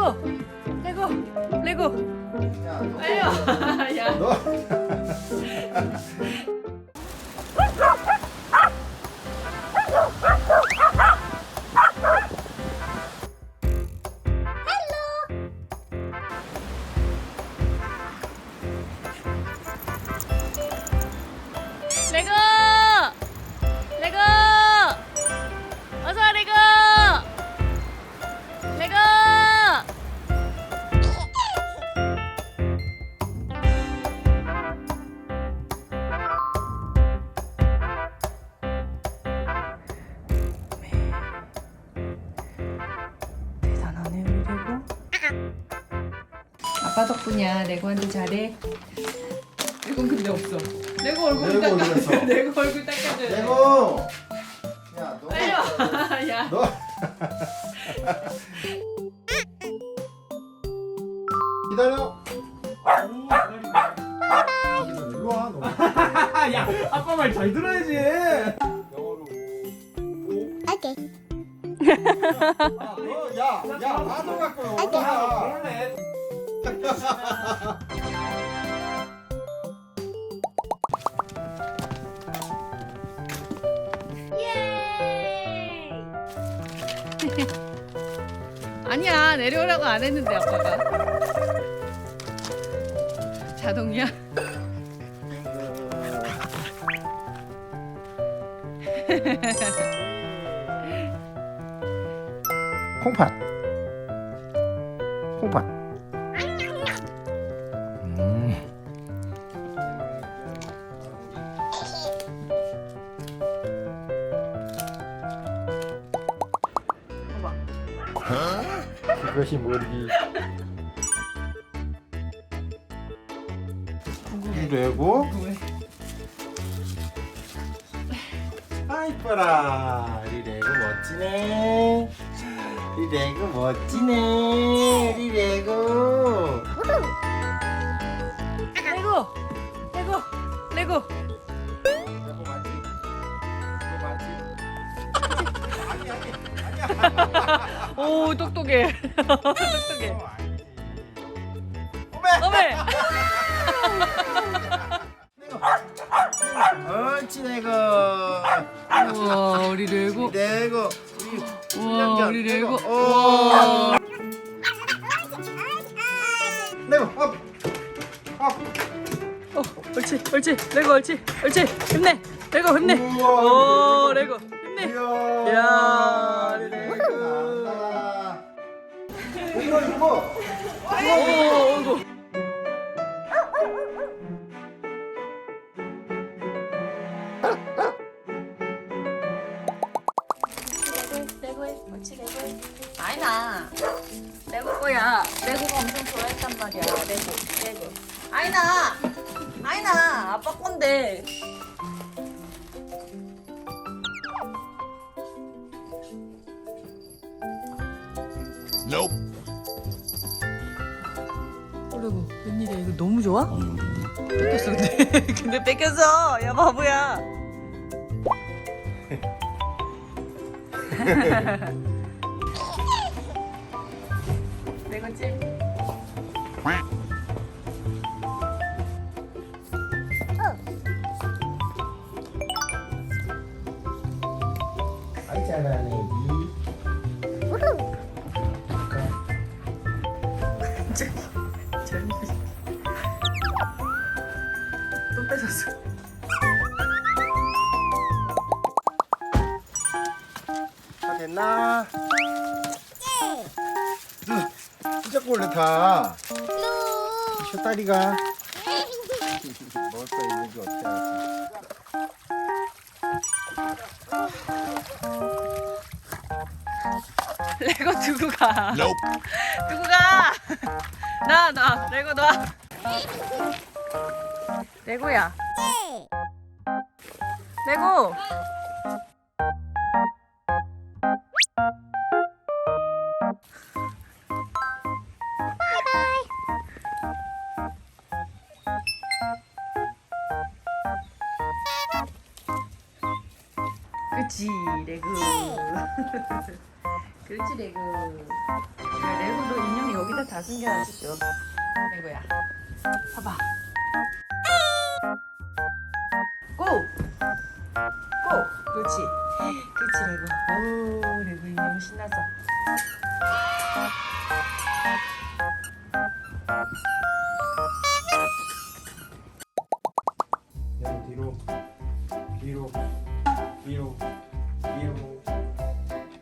레고 레고 레고 야, 너, 와. 야. 너. 레고 아빠 덕분이야 레고한테 잘해 레고 근데 없어 레고 얼굴 레고 닦아 어디 갔어? 레고 얼굴 닦아줘야 돼 레고. 야, 너. 빨리 와 야. 너. 기다려. 기다려. 일로 와. 너. 야, 아빠 말 잘 들어야지. 영어로. 오케이. 아, 너, 야, 야, 나도 갖고 올라가. 그러네. 아니야 내려오라고 안 했는데 아빠가 자동이야? 콩팥. 콩팥. 그것이 뭐지? 레고? 아 이뻐라 우리 레고 멋지네 우리 레고 멋지네 우리 레고 레고 레고 레고 레고 맞지? 레고 맞지? 아니 아니 아니야 오 똑똑해. 똑똑해. 어. 어메! 어메 옳지 레고 우와 우리 레고. 레고. 우리 우와 우리 레고. 오 우와 레고 업. 업. 어, 옳지 옳지. 레고 옳지 옳지. 힘내. 레고 힘내. 우와, 오 레고. 힘내. 이야. 야, 레고. 이거 이거 오 이거. 레고 해 옳지 레고 해 아니나 레고 거야. 레고가 엄청 좋아했단 말이야. 레고 레고. 아니나 아니나 아빠 건데 그리고 웬일이야 이거? 너무 좋아? 뺏겼어 근데. 근데 뺏겼어! 야 바보야! 내거지? 아이. 잘하네 됐나? 응. 진짜 원래 다. 딸이가 먹을 거 있는지 어떻게 알지? 레고 두고 가 두고 가 나 나 레고 놔 레고야 레고 그치 레고 그렇지 레고 야, 레고도 인형이 다 숨겨놨지 또. 레고야. 봐봐. 고! 고! 그렇지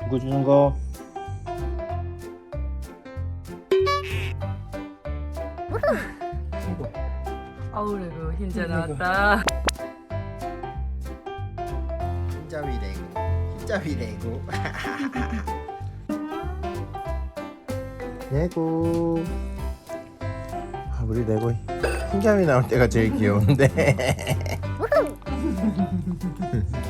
누구 주는 거? 이거 아우 레고 흰자 나왔다. 흰자 위 레고 흰자 위 레고 레고. 아, 우리 레고. 흰자위 나올 때가 제일 귀여운데